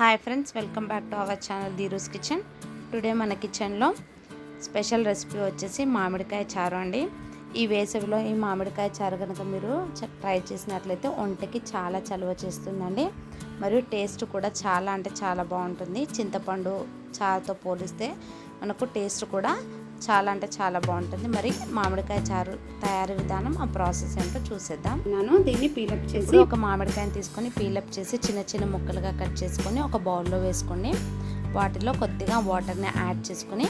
Hi friends welcome back to our channel Dheeru's kitchen today మన కిచెన్లో special recipe వచ్చేసి మామిడికాయ చారు అండి. ఈ వేసవిలో ఈ మామిడికాయ చారు కనుక మీరు చ- ట్రై చేసినట్లయితే ఒంటికి చాలా చలువ చేస్తుందండి. మరియు టేస్ట్ కూడా చాలా అంటే చాలా బాగుంటుంది. చింతపండు చారుతో పోలిస్తే మనకు టేస్ట్ కూడా చాలా అంటే చాలా బాగుంటుంది. మరి మామిడికాయ చారు తయారీ విధానం ఆ ప్రాసెస్ ఏంటో చూసేద్దాం. నేను దీన్ని పీలప్ చేసి ఒక మామిడికాయని తీసుకొని పీలప్ చేసి చిన్న చిన్న ముక్కలుగా కట్ చేసుకొని ఒక బౌల్లో వేసుకోండి వాటిలో కొద్దిగా వాటర్ని యాడ్ చేసుకొని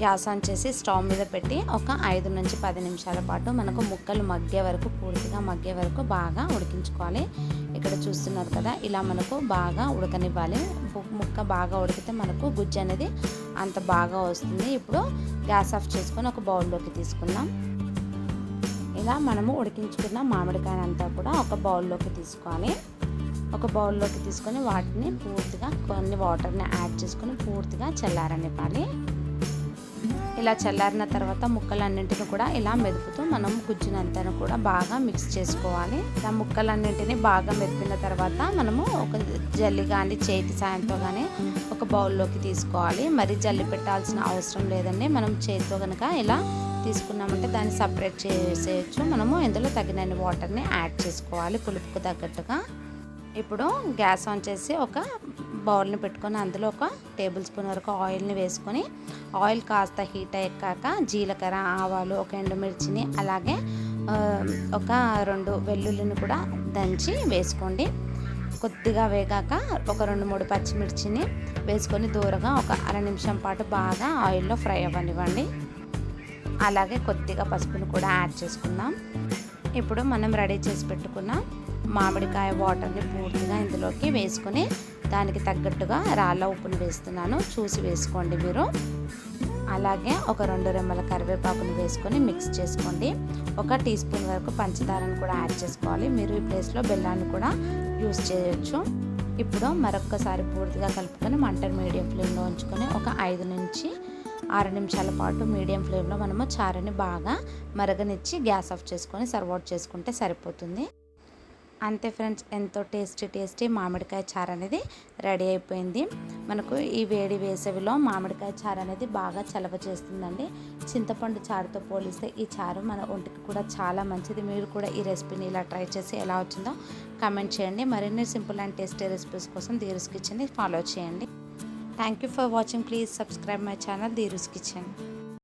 గ్యాస్ ఆన్ చేసి స్టవ్ మీద పెట్టి ఒక ఐదు నుంచి పది నిమిషాల పాటు మనకు ముక్కలు మగ్గే వరకు పూర్తిగా మగ్గే వరకు బాగా ఉడికించుకోవాలి. ఇక్కడ చూస్తున్నారు కదా ఇలా మనకు బాగా ఉడకనివ్వాలి. ముక్క బాగా ఉడికితే మనకు గుజ్జు అనేది అంత బాగా వస్తుంది. ఇప్పుడు గ్యాస్ ఆఫ్ చేసుకొని ఒక బౌల్లోకి తీసుకుందాం. ఇలా మనము ఉడికించుకున్న మామిడికాయ అంతా కూడా ఒక బౌల్లోకి తీసుకొని ఒక బౌల్లోకి తీసుకొని వాటిని పూర్తిగా కొన్ని వాటర్ని యాడ్ చేసుకొని పూర్తిగా చల్లారనివ్వాలి. ఇలా చల్లారిన తర్వాత ముక్కలన్నింటిని కూడా ఇలా మెదుపుతూ మనం గుజ్జునంతను కూడా బాగా మిక్స్ చేసుకోవాలి. ఇలా ముక్కలన్నింటిని బాగా మెదిపిన తర్వాత మనము ఒక జల్లి కానీ చేతి సాయంతో కానీ ఒక బౌల్లోకి తీసుకోవాలి. మరి జల్లి పెట్టాల్సిన అవసరం లేదండి. మనం చేతితో కనుక ఇలా తీసుకున్నామంటే దాన్ని సపరేట్ చేసేయచ్చు. మనము ఇందులో తగినన్ని వాటర్ని యాడ్ చేసుకోవాలి పులుపుకు తగ్గట్టుగా. ఇప్పుడు గ్యాస్ ఆన్ చేసి ఒక బౌల్ని పెట్టుకొని అందులో ఒక టేబుల్ స్పూన్ వరకు ఆయిల్ని వేసుకొని ఆయిల్ కాస్త హీట్ అయ్యాక జీలకర్ర ఆవాలు ఒక ఎండుమిర్చిని అలాగే ఒక రెండు వెల్లుల్లిని కూడా దంచి వేసుకోండి. కొద్దిగా వేగాక ఒక రెండు మూడు పచ్చిమిర్చిని వేసుకొని దూరగా ఒక అర నిమిషం పాటు బాగా ఆయిల్లో ఫ్రై అవ్వనివ్వండి. అలాగే కొద్దిగా పసుపును కూడా యాడ్ చేసుకుందాం. ఇప్పుడు మనం రెడీ చేసి పెట్టుకున్న మామిడికాయ వాటర్ని పూర్తిగా ఇందులోకి వేసుకొని దానికి తగ్గట్టుగా రాళ్ళ ఉప్పుని వేస్తున్నాను. చూసి వేసుకోండి మీరు. అలాగే ఒక రెండు రెమ్మల కరివేపాకును వేసుకొని మిక్స్ చేసుకోండి. ఒక టీ స్పూన్ వరకు పంచదారను కూడా యాడ్ చేసుకోవాలి. మీరు ఈ ప్లేస్లో బెల్లాన్ని కూడా యూస్ చేయొచ్చు. ఇప్పుడు మరొక్కసారి పూర్తిగా కలుపుకొని మంటను మీడియం ఫ్లేమ్లో ఉంచుకొని ఒక ఐదు నుంచి ఆరు నిమిషాల పాటు మీడియం ఫ్లేమ్లో మనము చారుని బాగా మరగనిచ్చి గ్యాస్ ఆఫ్ చేసుకొని సర్వ్ అవుట్ చేసుకుంటే సరిపోతుంది. అంతే ఫ్రెండ్స్ ఎంతో టేస్టీ టేస్టీ మామిడికాయ చారు అనేది రెడీ అయిపోయింది. మనకు ఈ వేడి వేసవిలో మామిడికాయ చారు అనేది బాగా చలవ చేస్తుందండి. చింతపండు చారుతో పోలిస్తే ఈ చారు మన ఒంటికి కూడా చాలా మంచిది. మీరు కూడా ఈ రెసిపీని ఇలా ట్రై చేసి ఎలా వచ్చిందో కమెంట్ చేయండి. మరిన్ని సింపుల్ అండ్ టేస్టీ రెసిపీస్ కోసం ధీరుస్ కిచెన్ని ఫాలో చేయండి. Thank you for watching please subscribe my channel Dheeru's kitchen